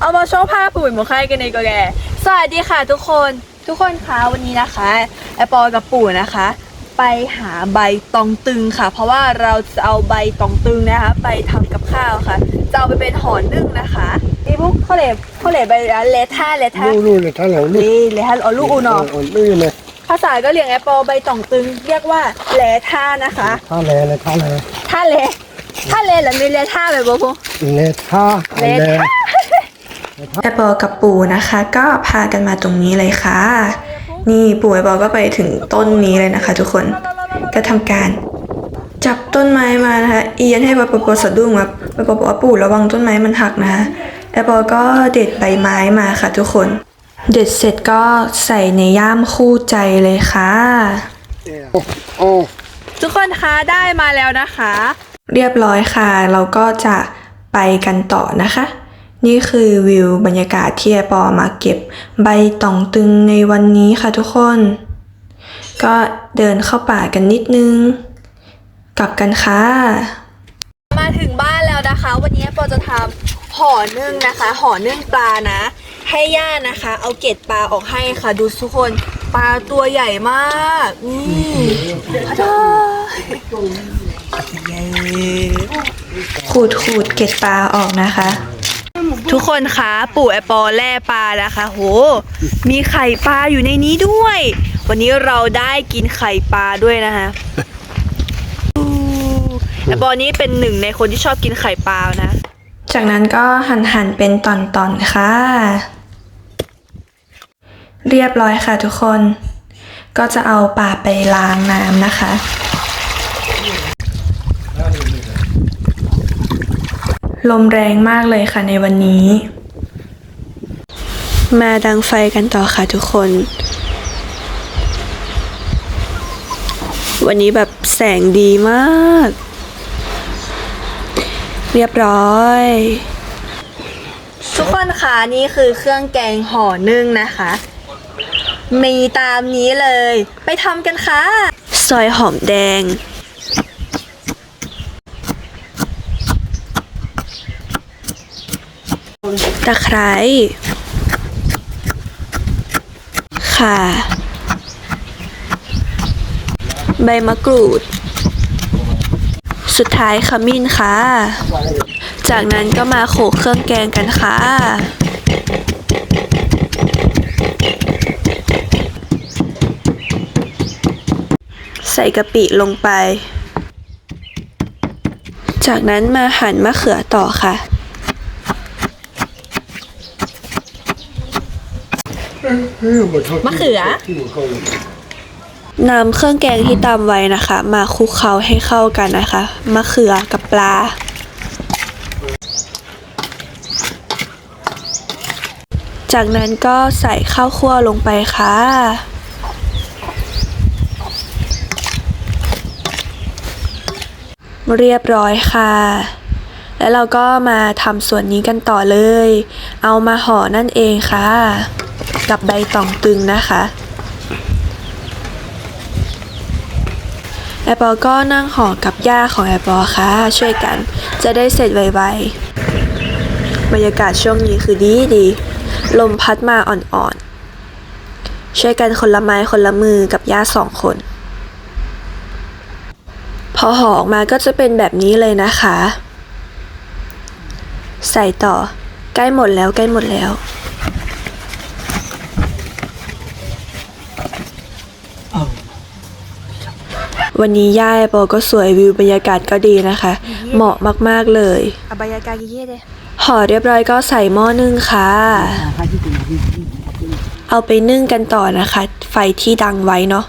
เอามาโชว์ภาพปุ๋ยหมูไข่กันในก็แกสวัสดีค่ะทุกคนทุกคนคะวันนี้นะคะแอปปอกับปู่นะคะ ไปหาใบตองตึงค่ะ เพราะว่าเราจะเอาใบตองตึงนะคะ ไปทำกับข้าวค่ะจะเอาไปเป็นห่อนึ่งนะคะนี่บุ๊กเขาเหลบเขาเหลบใบเลท่าเลท่านู่นนู่นเลยท่าเหล่านี่นี่เลท่าเอาลูกอูนออ่อนนี่เลยภาษาก็เรียกแอปเปิลใบตองตึง เรียกว่าเลท่านะคะท่าแลเลยท่าแลท่าเลท่าเลหรือมีเลท่าแบบบุ๊กเลท่าเลแลท่า แอปเปิลกับปู่นะคะ ก็พากันมาตรงนี้เลยค่ะ นี่ปู่แอปเปิลก็ไปถึงต้นนี้เลยนะคะ ทุกคนก็ทำการ จับต้นไม้มานะคะเอียนให้ปปปสะดุ้งแบบปปบอกว่าปู่ระวังต้นไม้มันหักนะคะแอปเปิลก็เด็ดใบไม้มาค่ะ ทุกคน เด็ดเสร็จก็ใส่ในย่ามคู่ใจเลยค่ะโอ้ทุกคนคะได้มาแล้วนะคะ เรียบร้อยค่ะ เราก็จะไปกันต่อนะคะ นี่คือวิวบรรยากาศที่แอปอมาเก็บใบต่องตึงในวันนี้ค่ะทุกคน ก็เดินเข้าป่ากันนิดนึง กลับกันค่ะ มาถึงบ้านแล้วนะคะ วันนี้ปอจะทำห่อนึ่งนะคะ ห่อนึ่งปลานะ ให้ย่านะคะ เอาเกล็ดปลาออกให้ค่ะดูทุกคนปลาตัวใหญ่มากนี่พะดาขูดขูดเกล็ดปลาออกนะคะ ทุกคนคะปู่แอปปอแล่ปลานะคะ โห มีไข่ปลาอยู่ในนี้ด้วย วันนี้เราได้กินไข่ปลาด้วยนะคะแอปปอนี้เป็นหนึ่งในคนที่ชอบกินไข่ปลานะ จากนั้นก็หั่นหั่นเป็นตอนๆค่ะ เรียบร้อยค่ะทุกคน ก็จะเอาปลาไปล้างน้ำนะคะ ลมแรงมากเลยค่ะในวันนี้ มาดังไฟกันต่อค่ะทุกคน วันนี้แบบแสงดีมาก เรียบร้อย ทุกคนคะนี่คือเครื่องแกงห่อนึ่งนะคะ มีตามนี้เลย ไปทำกันค่ะ ซอยหอมแดง ตะไคร้ค่ะใบมะกรูด สุดท้ายขมิ้นค่ะ จากนั้นก็มาโขลกเครื่องแกงกันค่ะ ใส่กะปิลงไป จากนั้นมาหั่นมะเขือต่อค่ะ มะเขือ นำเครื่องแกงที่ตำไว้นะคะ มาคลุกเคล้าให้เข้ากันนะคะมะเขือกับปลา จากนั้นก็ใส่ข้าวคั่วลงไปค่ะเรียบร้อยค่ะ แล้วเราก็มาทำส่วนนี้กันต่อเลย เอามาห่อนั่นเองค่ะ กับใบตองตึงนะคะแอปเปิลก็นั่งห่อกับย่าของแอปเปิลค่ะ ช่วยกันจะได้เสร็จไวๆ บรรยากาศช่วงนี้คือดีดี ลมพัดมาอ่อนๆ ช่วยกันคนละไม้คนละมือกับย่าสองคน พอห่อออกมาก็จะเป็นแบบนี้เลยนะคะ ใส่ต่อใกล้หมดแล้วใกล้หมดแล้ว วันนี้ย่าแอปเปิลก็สวยวิวบรรยากาศก็ดีนะคะ เหมาะมากๆเลยอาบายากากิเย่เดห่อเรียบร้อยก็ใส่หม้อนึ่งค่ะ เอาไปนึ่งกันต่อนะคะ ไฟที่ดังไว้เนาะ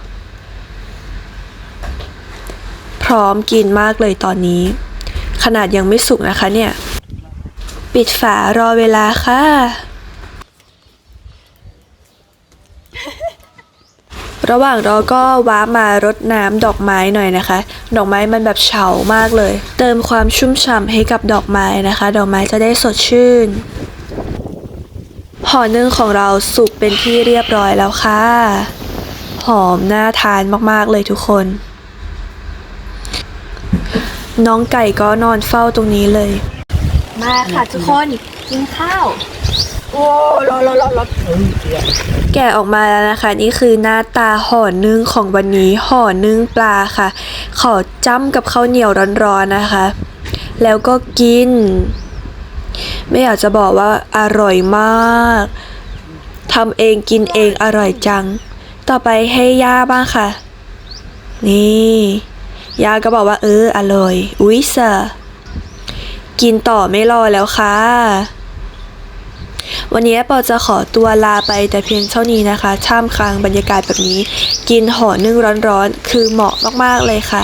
พร้อมกินมากเลยตอนนี้ ขนาดยังไม่สุกนะคะเนี่ย ปิดฝารอเวลาค่ะ ระหว่างรอก็ว้ามารดน้ำดอกไม้หน่อยนะคะ ดอกไม้มันแบบเฉามากเลย เติมความชุ่มฉ่ำให้กับดอกไม้นะคะ ดอกไม้จะได้สดชื่นห่อนึ่งของเราสุกเป็นที่เรียบร้อยแล้วค่ะ หอมน่าทานมากๆเลยทุกคน น้องไก่ก็นอนเฝ้าตรงนี้เลย มาค่ะทุกคนกินข้าว โอ้ร้อนร้อนร้อนร้อน แกะออกมาแล้วนะคะ นี่คือหน้าตาห่อนึ่งของวันนี้ห่อนึ่งปลาค่ะ ขอจ้ำกับข้าวเหนียวร้อนๆนะคะ แล้วก็กิน ไม่อยากจะบอกว่าอร่อยมากทำเองกินเองอร่อยจัง ต่อไปให้ย่าบ้างค่ะ นี่ย่าก็บอกว่าเอออร่อย อุ้ยเสอกินต่อไม่รอแล้วค่ะ วันนี้ปเปอจะขอตัวลาไปแต่เพียงเท่านี้นะคะท่ามกลางบรรยากาศแบบนี้ กินห่อนึ่งร้อนๆ คือเหมาะมากๆเลยค่ะ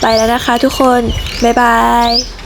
ไปแล้วนะคะทุกคน บ๊ายบาย